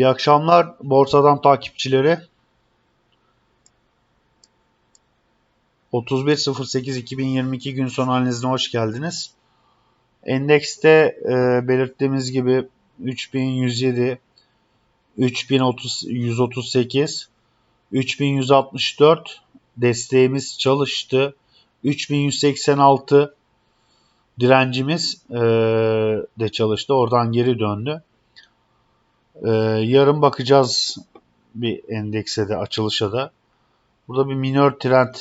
İyi akşamlar borsadan takipçileri. 31.08.2022 gün sonu analizine hoş geldiniz. Endekste e, belirttiğimiz gibi 3107, 3138, 3164 desteğimiz çalıştı. 3186 direncimiz e, de çalıştı. Oradan geri döndü. Ee, yarın bakacağız bir endekse de açılışa da. Burada bir minor trend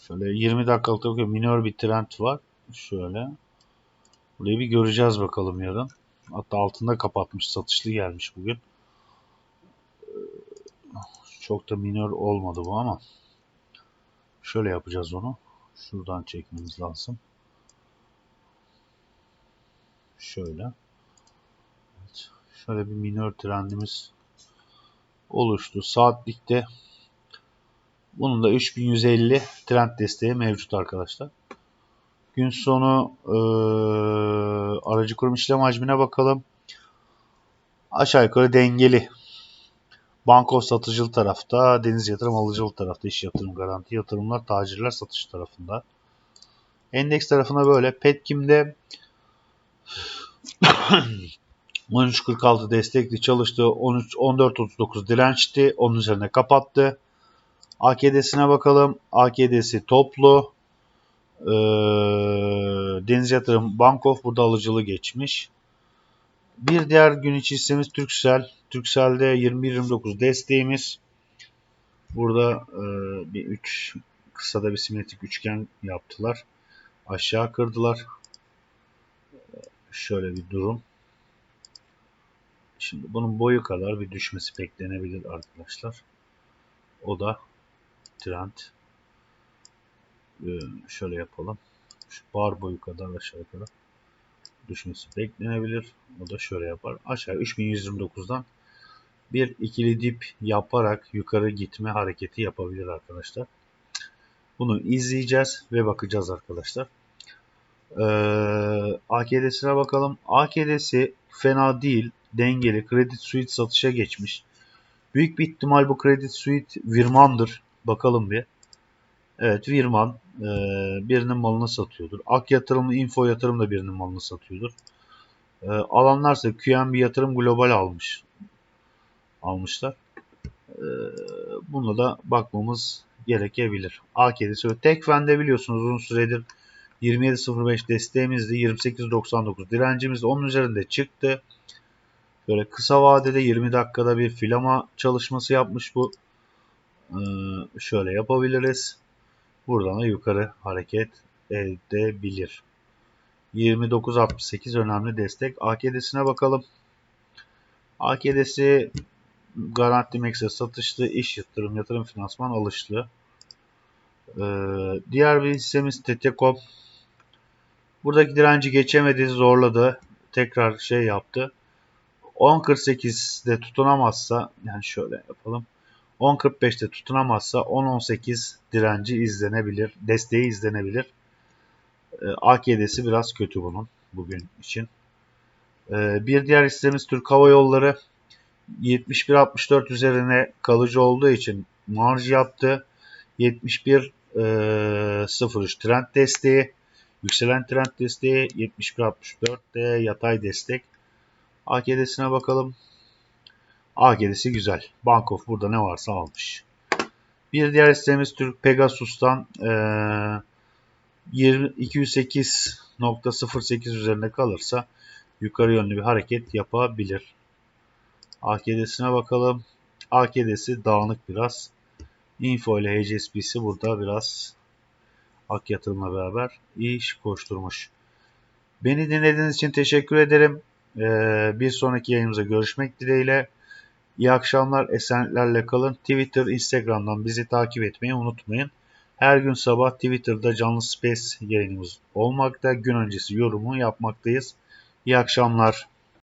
şöyle 20 dakikalık da minor bir trend var. Şöyle. Burayı bir göreceğiz bakalım yarın. Hatta altında kapatmış. Satışlı gelmiş bugün. Ee, çok da minor olmadı bu ama. Şöyle yapacağız onu. Şuradan çekmemiz lazım. Şöyle. Şöyle bir minor trendimiz oluştu. Saatlikte bunun da 3150 trend desteği mevcut arkadaşlar. Gün sonu e, aracı kurum işlem hacmine bakalım. Aşağı yukarı dengeli. Banko satıcılı tarafta, deniz yatırım alıcılı tarafta, iş yatırım garanti yatırımlar, tacirler satış tarafında. Endeks tarafına böyle. Petkim'de 13.46 destekli çalıştı. 13 14.39 dirençti. Onun üzerine kapattı. AKD'sine bakalım. AKD'si toplu. Ee, Deniz Yatırım Bankof burada alıcılı geçmiş. Bir diğer gün içi Türksel. Türksel'de 21-29 desteğimiz. Burada e, bir 3 kısada bir simetrik üçgen yaptılar. Aşağı kırdılar. Şöyle bir durum. Şimdi bunun boyu kadar bir düşmesi beklenebilir arkadaşlar. O da trend. Ee, şöyle yapalım. Şu bar boyu kadar aşağı yukarı düşmesi beklenebilir. O da şöyle yapar. Aşağı 3129'dan bir ikili dip yaparak yukarı gitme hareketi yapabilir arkadaşlar. Bunu izleyeceğiz ve bakacağız arkadaşlar. Ee, AKD'sine bakalım. AKD'si fena değil dengeli Credit Suite satışa geçmiş. Büyük bir ihtimal bu Credit Suite Virman'dır. Bakalım bir. Evet Virman e, birinin malını satıyordur. Ak yatırımlı Info yatırım da birinin malını satıyordur. E, alanlarsa QNB yatırım global almış. Almışlar. E, buna da bakmamız gerekebilir. AK'de Tekfen'de biliyorsunuz uzun süredir 27.05 desteğimizdi. 28.99 direncimiz onun üzerinde çıktı. Böyle kısa vadede 20 dakikada bir filama çalışması yapmış bu. Ee, şöyle yapabiliriz. Buradan da yukarı hareket edebilir. 29.68 önemli destek. AKD'sine bakalım. AKD'si Garanti Max'e satışlı, iş yatırım, yatırım finansman alışlı. Ee, diğer bir hissemiz Tetekom. Buradaki direnci geçemedi, zorladı. Tekrar şey yaptı. 10.48'de tutunamazsa yani şöyle yapalım. 10.45'te tutunamazsa 10.18 direnci izlenebilir. Desteği izlenebilir. E, AKD'si biraz kötü bunun bugün için. E, bir diğer hissemiz Türk Hava Yolları 71.64 üzerine kalıcı olduğu için marj yaptı. 71 e, 03 trend desteği, yükselen trend desteği 71.64'te yatay destek. AKD'sine bakalım. AKD'si güzel. Bankof burada ne varsa almış. Bir diğer sistemimiz Türk Pegasus'tan e, 208.08 üzerinde kalırsa yukarı yönlü bir hareket yapabilir. AKD'sine bakalım. AKD'si dağınık biraz. Info ile HSBC burada biraz Ak yatırımla beraber iş koşturmuş. Beni dinlediğiniz için teşekkür ederim. Ee, bir sonraki yayınımıza görüşmek dileğiyle. İyi akşamlar, esenliklerle kalın. Twitter, Instagram'dan bizi takip etmeyi unutmayın. Her gün sabah Twitter'da canlı space yayınımız olmakta. Gün öncesi yorumu yapmaktayız. İyi akşamlar.